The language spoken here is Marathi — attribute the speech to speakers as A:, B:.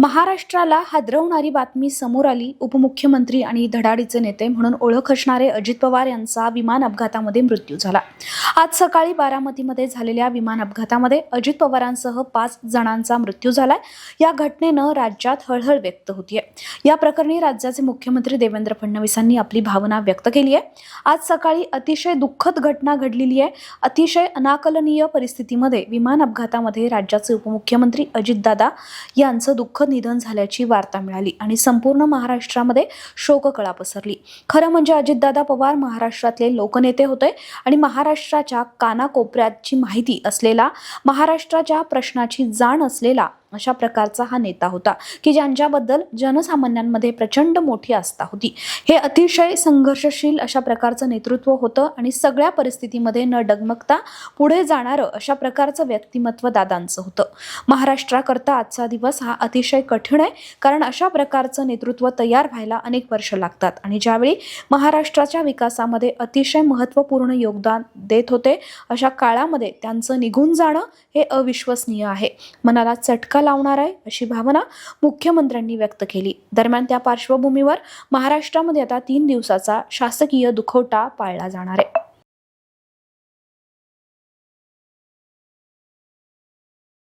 A: महाराष्ट्राला हादरवणारी बातमी समोर आली. उपमुख्यमंत्री आणि धडाडीचे नेते म्हणून ओळख असणारे अजित पवार यांचा विमान अपघातामध्ये मृत्यू झाला. आज सकाळी बारामतीमध्ये झालेल्या विमान अपघातामध्ये अजित पवारांसह पाच जणांचा मृत्यू झालाय. या घटनेनं राज्यात हळहळ व्यक्त होतीये. या प्रकरणी राज्याचे मुख्यमंत्री देवेंद्र फडणवीसांनी आपली भावना व्यक्त केली आहे. आज सकाळी अतिशय दुःखद घटना घडलेली आहे. अतिशय अनाकलनीय परिस्थितीमध्ये विमान अपघातामध्ये राज्याचे उपमुख्यमंत्री अजितदादा यांचं दुःख दुःख निधन झाल्याची वार्ता मिळाली आणि संपूर्ण महाराष्ट्रामध्ये शोककळा पसरली. खरं म्हणजे अजितदादा पवार महाराष्ट्रातले लोकनेते होते आणि महाराष्ट्राच्या कानाकोपऱ्याची माहिती असलेला महाराष्ट्राच्या प्रश्नाची जाण असलेला अशा प्रकारचा हा नेता होता की ज्यांच्याबद्दल जनसामान्यांमध्ये प्रचंड मोठी आस्था होती. हे अतिशय संघर्षशील अशा प्रकारचं नेतृत्व होतं आणि सगळ्या परिस्थितीमध्ये न डगमगता पुढे जाणारं अशा प्रकारचं व्यक्तिमत्व दादांचं होतं. महाराष्ट्राकरता आजचा दिवस हा अतिशय कठीण आहे कारण अशा प्रकारचं नेतृत्व तयार व्हायला अनेक वर्ष लागतात आणि ज्यावेळी महाराष्ट्राच्या विकासामध्ये अतिशय महत्त्वपूर्ण योगदान देत होते अशा काळामध्ये त्यांचं निघून जाणं हे अविश्वसनीय आहे. मनाला चटका लावणार आहे अशी भावना मुख्यमंत्र्यांनी व्यक्त केली. दरम्यान त्या पार्श्वभूमीवर महाराष्ट्रामध्ये आता तीन दिवसाचा शासकीय दुखवटा पाळला जाणार आहे.